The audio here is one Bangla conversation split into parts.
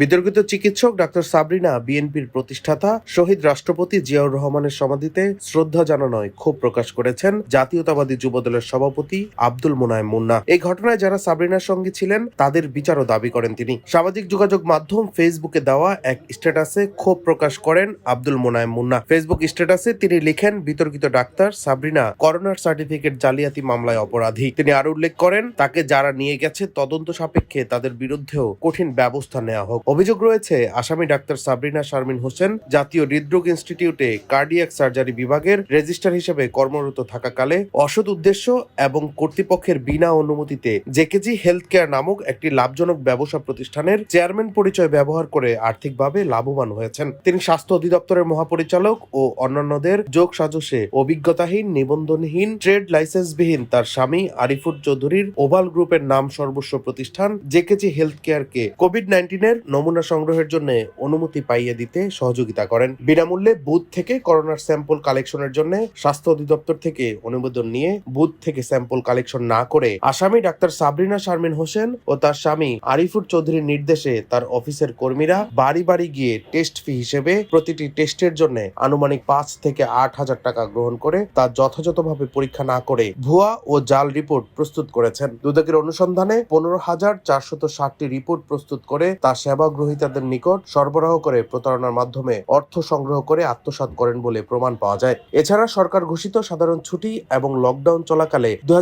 বিতর্কিত চিকিৎসক ডাক্তার সাবরিনা, বিএনপির প্রতিষ্ঠাতা শহীদ রাষ্ট্রপতি জিয়াউর রহমানের সমাধিতে শ্রদ্ধা জানানোয় ক্ষোভ প্রকাশ করেছেন জাতীয়তাবাদী যুবদলের সভাপতি আব্দুল মোনায়েম মুন্না। এই ঘটনায় যারা সাবরিনার সঙ্গে ছিলেন, তাদের বিচারও দাবি করেন তিনি। সামাজিক যোগাযোগ মাধ্যম ফেসবুকে দেওয়া এক স্ট্যাটাসে ক্ষোভ প্রকাশ করেন আব্দুল মোনায়েম মুন্না। ফেসবুক স্ট্যাটাসে তিনি লিখেন, বিতর্কিত ডাক্তার সাবরিনা করোনার সার্টিফিকেট জালিয়াতি মামলায় অপরাধী। তিনি আরও উল্লেখ করেন, তাকে যারা নিয়ে গেছে তদন্ত সাপেক্ষে তাদের বিরুদ্ধেও কঠিন ব্যবস্থা নেওয়া হোক। অভিযোগ রয়েছে, আসামি ডাক্তার সাবরিনা শারমিন হোসেন জাতীয় হৃদরোগ ইনস্টিটিউটে কার্ডিয়াক সার্জারি বিভাগের রেজিস্ট্রার হিসেবে কর্মরত থাকাকালে অসৎ উদ্দেশ্য এবং কর্তৃপক্ষের বিনা অনুমতিতে জেকেজি হেলথ কেয়ার নামক একটি লাভজনক ব্যবসা প্রতিষ্ঠানের চেয়ারম্যান পরিচয় ব্যবহার করে আর্থিকভাবে লাভবান হয়েছেন। তিনি স্বাস্থ্য অধিদপ্তরের মহাপরিচালক ও অন্যান্যদের যোগ সাজসে অভিজ্ঞতাহীন, নিবন্ধনহীন, ট্রেড লাইসেন্সবিহীন তার স্বামী আরিফুর চৌধুরীর ওভাল গ্রুপের নাম সর্বস্ব প্রতিষ্ঠান জেকেজি হেলথ কেয়ারকে কোভিড নাইন্টিনের নমুনা সংগ্রহের জন্য অনুমতি পাইয়ে দিতে সহযোগিতা করেন। বিনামূল্যে বুথ থেকে করোনার স্যাম্পল কালেকশনের জন্য স্বাস্থ্য অধিদপ্তর থেকে অনুমোদন নিয়ে বুথ থেকে স্যাম্পল কালেকশন না করে আসামি ডাক্তার সাবরিনা শারমিন হোসেন ও তার স্বামী আরিফুর চৌধুরীর নির্দেশে তার অফিসের কর্মীরা বাড়ি বাড়ি গিয়ে টেস্ট ফি হিসেবে প্রতিটি টেস্টের জন্য আনুমানিক পাঁচ থেকে আট হাজার টাকা গ্রহণ করে তা যথাযথভাবে পরীক্ষা না করে ভুয়া ও জাল রিপোর্ট প্রস্তুত করেছেন। দুদকের অনুসন্ধানে পনেরো হাজার চারশত ষাটটি রিপোর্ট প্রস্তুত করে তা সেবা গ্রহীতাদের নিকট সরবরাহ করে প্রতারণার মাধ্যমে অর্থ সংগ্রহ করে আত্মসাৎ করেন বলে প্রমাণ পাওয়া যায়। এছাড়া সরকার ঘোষিত সাধারণ ছুটি এবং লকডাউন চলাকালে দু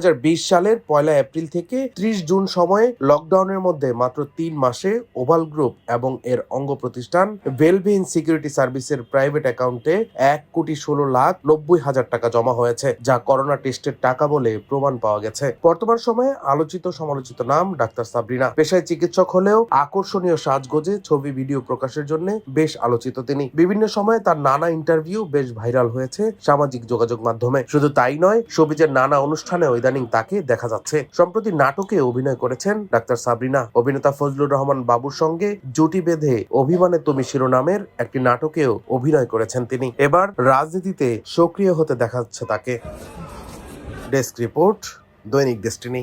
সালের পয়লা এপ্রিল থেকে ত্রিশ জুন সময়ে লকডাউনের মধ্যে মাত্র তিন মাসে ওভাল গ্রুপ এবং এর অঙ্গ প্রতিষ্ঠান ভেলভিন সিকিউরিটি সার্ভিসের প্রাইভেট অ্যাকাউন্টে এক কোটি ষোলো লাখ নব্বই হাজার টাকা জমা হয়েছে, যা করোনা টেস্টের টাকা বলে প্রমাণ পাওয়া গেছে। বর্তমান সময়ে আলোচিত সমালোচিত নাম ডাক্তার সাবরিনা। পেশায় চিকিৎসক হলেও আকর্ষণীয় সাজগোজে ছবি, ভিডিও প্রকাশের জন্য বেশ আলোচিত তিনি। বিভিন্ন সময়ে তার নানা ইন্টারভিউ বেশ ভাইরাল হয়েছে সামাজিক যোগাযোগ মাধ্যমে। শুধু তাই নয় সবিজের নানা অনুষ্ঠানে ইদানিং তাকে দেখা যাচ্ছে। সম্প্রতি নাটকে অভিনয় করেছেন ডাক্তার সাবরিনা। অভিনেতা ফজলুর রহমান বাবুর সঙ্গে জুটি বেঁধে অভিমানে তুমি শিরোনামের একটি নাটকেও অভিনয় করেছেন তিনি। এবার রাজনীতিতে সক্রিয় হতে দেখা যাচ্ছে তাকে। Desk report, Dainik Destiny.